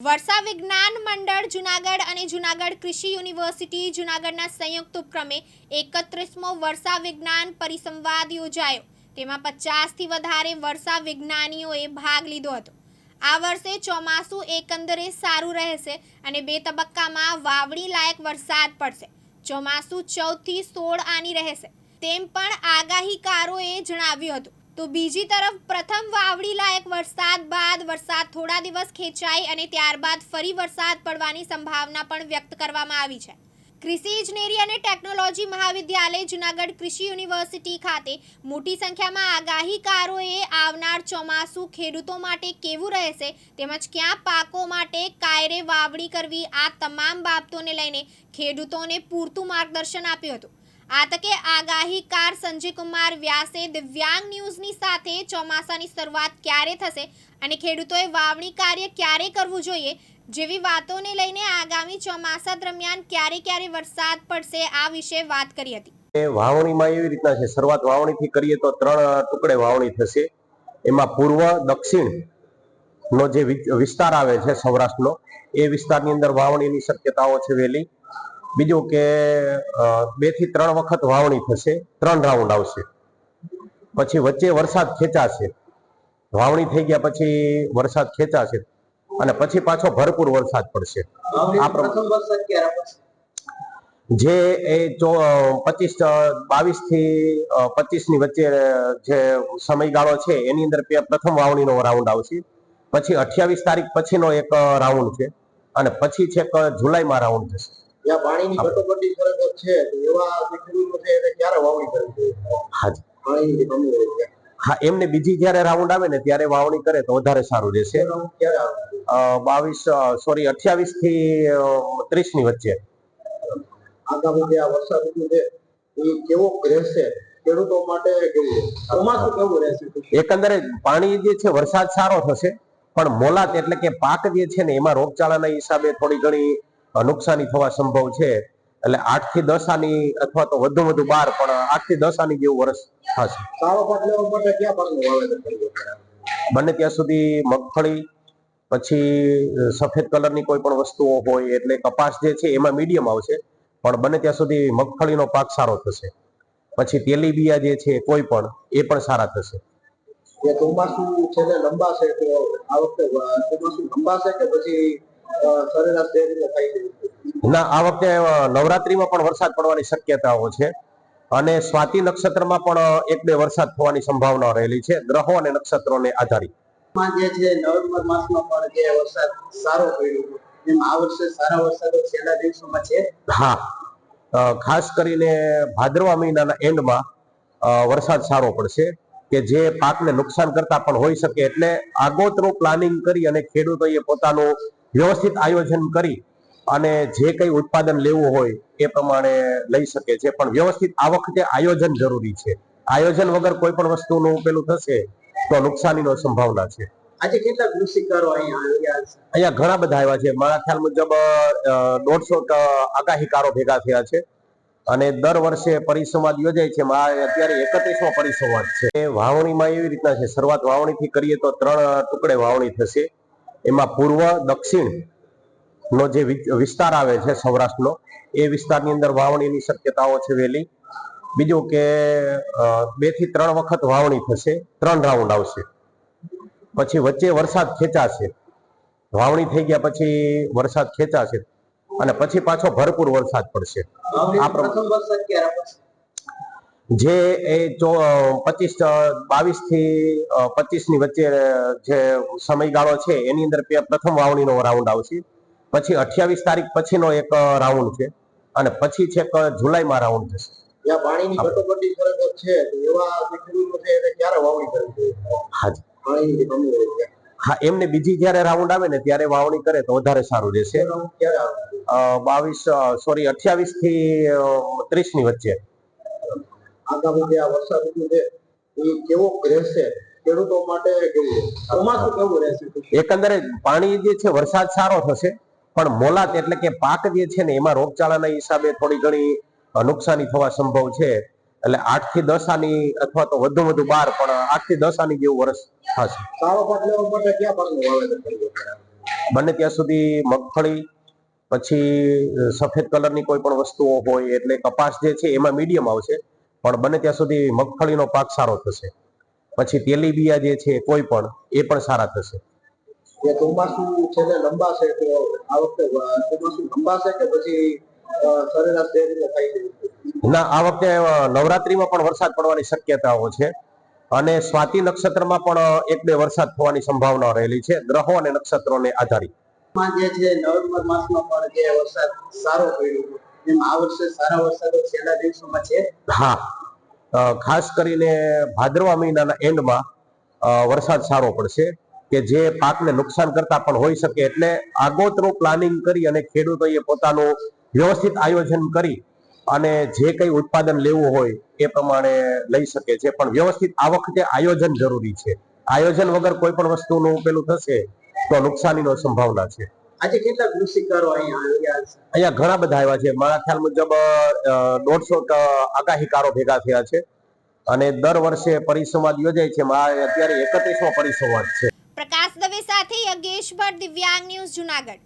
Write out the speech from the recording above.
વર્ષા વિજ્ઞાન મંડળ જુનાગઢ અને જુનાગઢ કૃષિ યુનિવર્સિટી જુનાગઢના સંયુક્ત ઉપક્રમે એકત્રીસમો વર્ષા વિજ્ઞાન પરિસંવાદ યોજાયો. તેમાં પચાસથી વધારે વર્ષા વિજ્ઞાનીઓએ ભાગ લીધો હતો. આ વર્ષે ચોમાસું એકંદરે સારું રહેશે અને બે તબક્કામાં વાવણી લાયક વરસાદ પડશે. ચોમાસું ચૌદથી સોળ આની રહેશે. તેમ પણ આગાહીકારોએ જણાવ્યું હતું. તો બીજી તરફ પ્રથમ વાવડી લાયક વરસાદ બાદ વરસાદ થોડા દિવસ ખેંચાઈ અને ત્યારબાદ ફરી વરસાદ પડવાની સંભાવના પણ વ્યક્ત કરવામાં આવી છે. કૃષિ ઇજનેરી અને ટેકનોલોજી મહાવિદ્યાલય જુનાગઢ કૃષિ યુનિવર્સિટી ખાતે મોટી સંખ્યામાં આગાહીકારોએ આવનાર ચોમાસું ખેડૂતો માટે કેવું રહેશે તેમજ ક્યાં પાકો માટે કાયરે વાવણી કરવી આ તમામ બાબતોને લઈને ખેડૂતોને પૂરતું માર્ગદર્શન આપ્યું હતું. આ તકે આગાહીકાર સંજયકુમાર વ્યાસે દિવ્યાંગ ન્યૂઝની સાથે ચોમાસાની શરૂઆત ક્યારે થશે અને ખેડૂતોએ વાવણી કાર્ય ક્યારે કરવું જોઈએ જેવી વાતોને લઈને આગામી ચોમાસા દરમિયાન ક્યારે ક્યારે વરસાદ પડશે આ વિશે વાત કરી હતી. વાવણીમાં એવી રીતના છે, શરૂઆત વાવણીથી કરીએ તો ત્રણ ટુકડે વાવણી થશે. એમાં પૂર્વ, દક્ષિણ નો જે વિસ્તાર આવે છે સૌરાષ્ટ્રનો, એ વિસ્તારની અંદર વાવણીની શક્યતાઓ છે વહેલી. બીજું કે બેથી ત્રણ વખત વાવણી થશે ત્રણ રાઉન્ડ આવશે. પછી વચ્ચે વરસાદ ખેંચાશે. વાવણી થઈ ગયા પછી વરસાદ ખેંચાશે અને પછી પાછો ભરપૂર વરસાદ પડશે. આ જે એ પચીસ બાવીસથી પચીસની વચ્ચે જે સમયગાળો છે એની અંદર પ્રથમ વાવણીનો રાઉન્ડ આવશે. પછી અઠ્યાવીસ તારીખ પછીનો એક રાઉન્ડ છે. અને પછી છેક જુલાઈમાં રાઉન્ડ થશે. જ્યાં પાણીની કટોકટી ખરેખર છે એવા જે ખેડૂતો છે એને ક્યારે વાવણી કરવી જોઈએ હાજી પાણીની જે કમી હોય છે. હા એમને બીજી જયારે રાઉન્ડ આવે ને ત્યારે વાવણી કરે તો વધારે સારું રહેશે. બાવીસ સોરી અઠ્યાવીસથી ત્રીસની વચ્ચે. આગામી જે આ વરસાદ ઋતુ છે એ કેવો રહેશે ખેડૂતો માટે ચોમાસું કેવું રહેશે? એકંદરે પાણી જે છે વરસાદ સારો થશે પણ મોલાત એટલે કે પાક જે છે ને એમાં રોગચાળાના હિસાબે થોડી ઘણી નુકસાની થવા સંભવ છે. એટલે આઠથી દસ આની અથવા તો વધુ વધુ બાર પણ આઠથી દસ આની જેવું વર્ષ થશે. બને ત્યાં સુધી મગફળી પછી સફેદ સફેદ કલરની કોઈ પણ વસ્તુઓ હોય એટલે કપાસ જે છે એમાં મીડિયમ આવશે પણ બને ત્યાં સુધી મગફળીનો પાક સારો થશે. પછી તેલીબિયા જે છે કોઈ પણ એ પણ સારા થશે. ચોમાસું છે ને લંબાશે તો આ વખતે ચોમાસું લંબાશે કે પછી સરેરાશ રીતે ના આ વખતે નવરાત્રીમાં પણ વરસાદ પડવાની શક્યતાઓ છે અને સ્વાતિ નક્ષત્રમાં પણ એક બે વરસાદ થવાની સંભાવના રહેલી છે ગ્રહો અને નક્ષત્રોને આધારિત. માં જે છે નવેમ્બર માસમાં પણ જે વરસાદ સારો પડ્યો એમ આ વર્ષે સારા વરસાદો છેલ્લા દિવસોમાં છે? હા. ખાસ કરીને ભાદરવા મહિનાના એન્ડમાં વરસાદ સારો પડશે કે જે પાકને નુકસાન કરતા પણ હોઈ શકે એટલે આગોતરું પ્લાનિંગ કરી અને ખેડૂતોએ પોતાનું વ્યવસ્થિત આયોજન કરી અને જે કંઈ ઉત્પાદન લેવું હોય એ પ્રમાણે લઈ શકે છે. પણ વ્યવસ્થિત આ વખતે આયોજન જરૂરી છે. આયોજન વગર કોઈ પણ વસ્તુનું પેલું થશે તો નુકસાનીનો સંભાવના છે. આજે કેટલા કૃષિકારો અહીંયા અહીંયા ઘણા બધા આવ્યા છે. મારા ખ્યાલ મુજબ દોઢસો આગાહીકારો ભેગા થયા છે. અને દર વર્ષે પરિસંવાદ યોજાય છે. મા- અત્યારે એકત્રીસમો પરિસંવાદ છે. વાવણીમાં એવી રીતના છે. શરૂઆત વાવણીથી કરીએ તો ત્રણ ટુકડે વાવણી થશે. એમાં પૂર્વ દક્ષિણ નો જે વિસ્તાર આવે છે સૌરાષ્ટ્રનો એ વિસ્તારની અંદર વાવણીની શક્યતાઓ છે વહેલી. બીજું કે બેથી ત્રણ વખત વાવણી થશે ત્રણ રાઉન્ડ આવશે. પછી વચ્ચે વરસાદ ખેંચાશે. વાવણી થઈ ગયા પછી વરસાદ ખેંચાશે. અને પછી પાછો ભરપૂર વરસાદ પડશે. આ પ્રથમ વરસાદ ક્યારે પડશે? જે એ પચીસ બાવીસથી પચીસની વચ્ચે જે સમયગાળો છે એની અંદર પ્રથમ વાવણીનો રાઉન્ડ આવશે. પછી અઠ્યાવીસ તારીખ પછીનો એક રાઉન્ડ છે અને પછી છેક જુલાઈમાં રાઉન્ડ થશે. હા. એમને બીજી જ્યારે રાઉન્ડ આવે ને ત્યારે વાવણી કરે તો વધારે સારું રહેશે. બાવીસ સોરી અઠ્યાવીસથી ત્રીસની વચ્ચે. આગામી જે આ વરસાદ ઋતુ છે એ કેવો રહેશે ખેડૂતો માટે ચોમાસું કેવું રહેશે? એકંદરે પાણી જે છે વરસાદ સારો થશે પણ મોલાત એટલે કે પાક જે છે ને એમાં રોગચાળાના હિસાબે થોડી ઘણી નુકસાની થવા સંભવ છે. એટલે આઠથી દસ આની અથવા તો વધુ વધુ બાર પણ આઠથી દસ આની જેવું વર્ષ થશે. સારો પાક લેવા માટે ક્યાં પાકનું વાવેતર બને ત્યાં સુધી મગફળી પછી સફેદ કલરની કોઈ પણ વસ્તુઓ હોય એટલે કપાસ જે છે એમાં મીડિયમ આવશે. પણ બને ત્યાં સુધી મગફળીનો પાક સારો થશે. પછી તેલીબિયા જે છે કોઈ પણ એ પણ સારા થશે. એ ચોમાસું છેલ્લે લંબાશે તો આ વખતે ચોમાસું લંબાશે કે પછી સરેરાશ જે રીતે થાય છે? ના આ વખતે નવરાત્રીમાં પણ વરસાદ પડવાની શક્યતાઓ છે. અને સ્વાતિ નક્ષત્રમાં પણ એક બે વરસાદ થવાની સંભાવના રહેલી છે ગ્રહો અને નક્ષત્રોને આધારિત. જે છે નવેમ્બર માસમાં પણ જે વરસાદ સારો પડ્યો. આ વર્ષે સારા વરસાદ છે. હા. ખાસ કરીને ભાદરવા મહિનાના એન્ડમાં વરસાદ સારો પડશે કે જે પાકને નુકસાન કરતા પણ હોઈ શકે એટલે આગોતરું પ્લાનિંગ કરી અને ખેડૂતોએ પોતાનું વ્યવસ્થિત આયોજન કરી અને જે કંઈ ઉત્પાદન લેવું હોય એ પ્રમાણે લઈ શકે છે. પણ વ્યવસ્થિત આ વખતે આયોજન જરૂરી છે. આયોજન વગર કોઈ પણ વસ્તુનું પેલું થશે તો નુકસાનીનો સંભાવના છે. આજે કેટલા કૃષિકારો અહીંયા આવ્યા છે? અહીંયા ઘણા બધા આવ્યા છે. મારા ખ્યાલ મુજબ દોઢસો આગાહીકારો ભેગા થયા છે. અને દર વર્ષે પરિસંવાદ યોજાય છે. અત્યારે એકત્રીસમો પરિસંવાદ છે. પ્રકાશ દવે સાથે યજ્ઞેશ ભટ્ટ દિવ્યાંગ ન્યૂઝ જુનાગઢ.